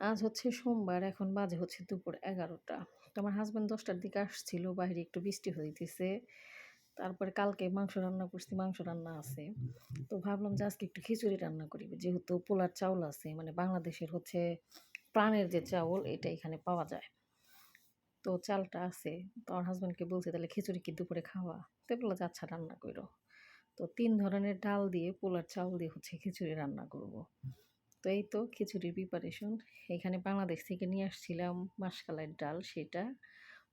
আজ হচ্ছে সোমবার, এখন বাজে হচ্ছে দুপুর এগারোটা। তো আমার হাজব্যান্ড দশটার দিকে আসছিল, বাইরে একটু বৃষ্টি হইতেছে। তারপরে কালকে মাংস রান্না করছি, মাংস রান্না আছে। তো ভাবলাম যে আজকে একটু খিচুড়ি রান্না করি। যেহেতু পোলার চাউল আছে মানে বাংলাদেশের হচ্ছে প্রাণের যে চাউল, এটা এখানে পাওয়া যায়। তো চালটা আছে, তো আমার হাজব্যান্ডকে বলছে, তাহলে খিচুড়ি কি দুপুরে খাওয়া? তো বলল যে আচ্ছা রান্না করো তো তিন ধরনের ডাল দিয়ে, পোলার চাউল দিয়ে হচ্ছে খিচুড়ি রান্না করব। তো এই তো খিচুড়ির প্রিপারেশন এখানে বাংলাদেশ থেকে নিয়ে আসছিলাম মাসকালের ডাল, সেটা,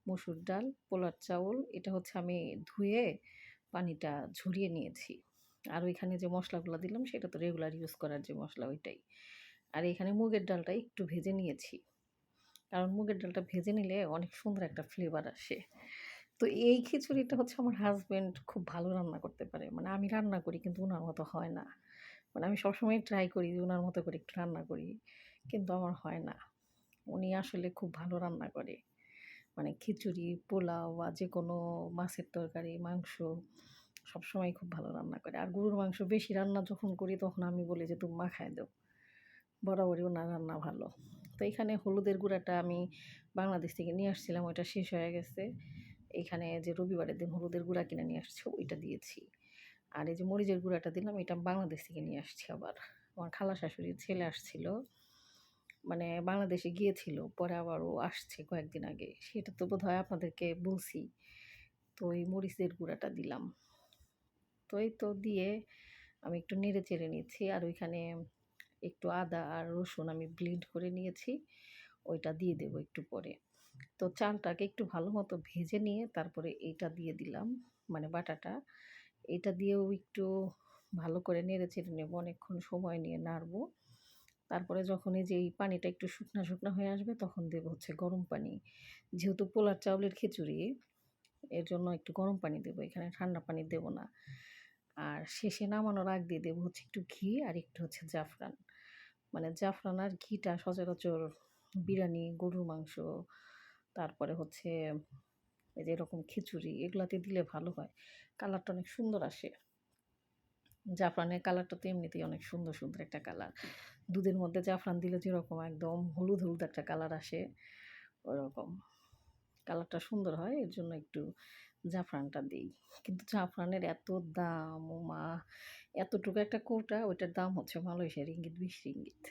মসুর ডাল পোলার চাউল। এটা হচ্ছে আমি ধুয়ে পানিটা ঝরিয়ে নিয়েছি। আর ওইখানে যে মশলাগুলো দিলাম, সেটা তো রেগুলার ইউজ করার যে মশলা, ওইটাই। আর এখানে মুগের ডালটা একটু ভেজে নিয়েছি। কারণ মুগের ডালটা ভেজে নিলে অনেক সুন্দর একটা ফ্লেভার আসে। তো এই খিচুড়িটা হচ্ছে আমার হাজব্যান্ড খুব ভালো রান্না করতে পারে। মানে আমি রান্না করি কিন্তু ওনার মতো হয় না। মানে আমি সবসময় ট্রাই করি যে ওনার মতো করে একটু রান্না করি, কিন্তু আমার হয় না। উনি আসলে খুব ভালো রান্না করে। মানে খিচুড়ি, পোলাও বা যে কোনো মাছের তরকারি, মাংস সবসময় খুব ভালো রান্না করে। আর গরুর মাংস বেশি রান্না যখন করি তখন আমি বলি যে, তুমি মাখায় দাও। বরাবরই ওনার রান্না ভালো। তো এখানে হলুদের গুঁড়াটা আমি বাংলাদেশ থেকে নিয়ে আসছিলাম, ওইটা শেষ হয়ে গেছে। এখানে যে রবিবারের দিন হলুদের গুঁড়া কিনে নিয়ে আসছে, ওইটা দিয়েছি। আর এই যে মরিচের গুঁড়াটা দিলাম, এটা বাংলাদেশ থেকে নিয়ে আসছি আবার। আমার খালা শাশুড়ির ছেলে আসছিল মানে বাংলাদেশে গিয়েছিল, পরে আবার ও আসছে কয়েকদিন আগে। সেটা তো বোধ হয় আপনাদেরকে বলছি। তো এই মরিচের গুঁড়াটা দিলাম। তো এই তো দিয়ে আমি একটু নেড়ে চেড়ে নিয়েছি আর ওইখানে একটু আদা আর রসুন আমি ব্লিন্ড করে নিয়েছি। ওইটা দিয়ে দেবো একটু পরে। তো চালটাকে একটু ভালো মতো ভেজে নিয়ে তারপরে এইটা দিয়ে দিলাম মানে বাটাটা। এটা দিয়েও একটু ভালো করে নেড়ে চেড়ে নেব, অনেকক্ষণ সময় নিয়ে নাড়বো। তারপরে যখন এই যে এই পানিটা একটু শুকনা শুকনো হয়ে আসবে, তখন দেবো হচ্ছে গরম পানি। যেহেতু পোলার চাউলের খিচুড়ি, এর জন্য একটু গরম পানি দেবো, এখানে ঠান্ডা পানি দেবো না। আর শেষে নামানোর আগ দিয়ে দেবো হচ্ছে একটু ঘি আর একটু হচ্ছে জাফরান। মানে জাফরান আর ঘিটা সচরাচর বিরিয়ানি, গরুর মাংস তারপরে হচ্ছে এই যে এরকম খিচুড়ি, এগুলাতে দিলে ভালো হয়। কালারটা অনেক সুন্দর আসে। জাফরানের কালারটা তো এমনিতেই অনেক সুন্দর সুন্দর একটা কালার দুধের মধ্যে জাফরান দিলে যেরকম একদম হলুদ হলুদ একটা কালার আসে, ওরকম। কালারটা সুন্দর হয়, এর জন্য একটু জাফরানটা দিই। কিন্তু জাফরানের এত দাম, ও মা, এতটুকু একটা কৌটা, ওইটার দাম হচ্ছে মালয়েশিয়ার রিঙ্গিত বিশ রিঙ্গিত।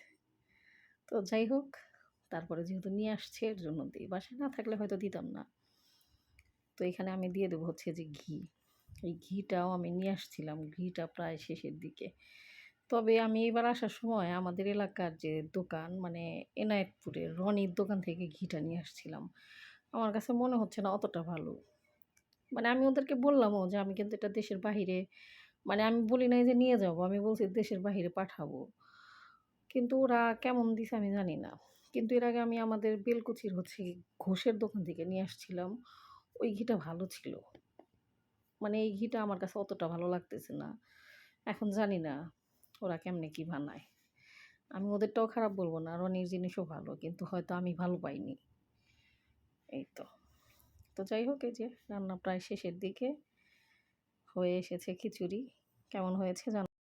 তো যাই হোক তারপরে যেহেতু নিয়ে আসছে, এর জন্য দিই বাসায় না থাকলে হয়তো দিতাম না। তো এখানে আমি দিয়ে দেবো হচ্ছে যে ঘি। এই ঘিটাও আমি নিয়ে আসছিলাম, ঘিটা প্রায় শেষের দিকে। তবে আমি এবার আসার সময় আমাদের এলাকার যে দোকান মানে এনায়েতপুরের রনির দোকান থেকে ঘিটা নিয়ে আসছিলাম। আমার কাছে মনে হচ্ছে না অতটা ভালো। মানে আমি ওদেরকে বললামও যে আমি কিন্তু এটা দেশের বাহিরে মানে আমি বলি নাই যে নিয়ে যাব, আমি বলছি দেশের বাহিরে পাঠাবো। কিন্তু ওরা কেমন দিছে আমি জানি না। কিন্তু এর আগে আমি আমাদের বেলকুচির হচ্ছে ঘোষের দোকান থেকে নিয়ে আসছিলাম। ওই ঘিটা ভালো ছিল। মানে এই ঘিটা আমার কাছে অতটা ভালো লাগতেছে না। এখন জানি না ওরা কেমনে কি বানায়। আমি ওদেরটাও খারাপ বলব না, রনির জিনিসও ভালো, কিন্তু হয়তো আমি ভালো পাইনি। এই তো। তো যাই হোক, এই যে রান্না প্রায় শেষের দিকে হয়ে এসেছে খিচুড়ি। কেমন হয়েছে জান?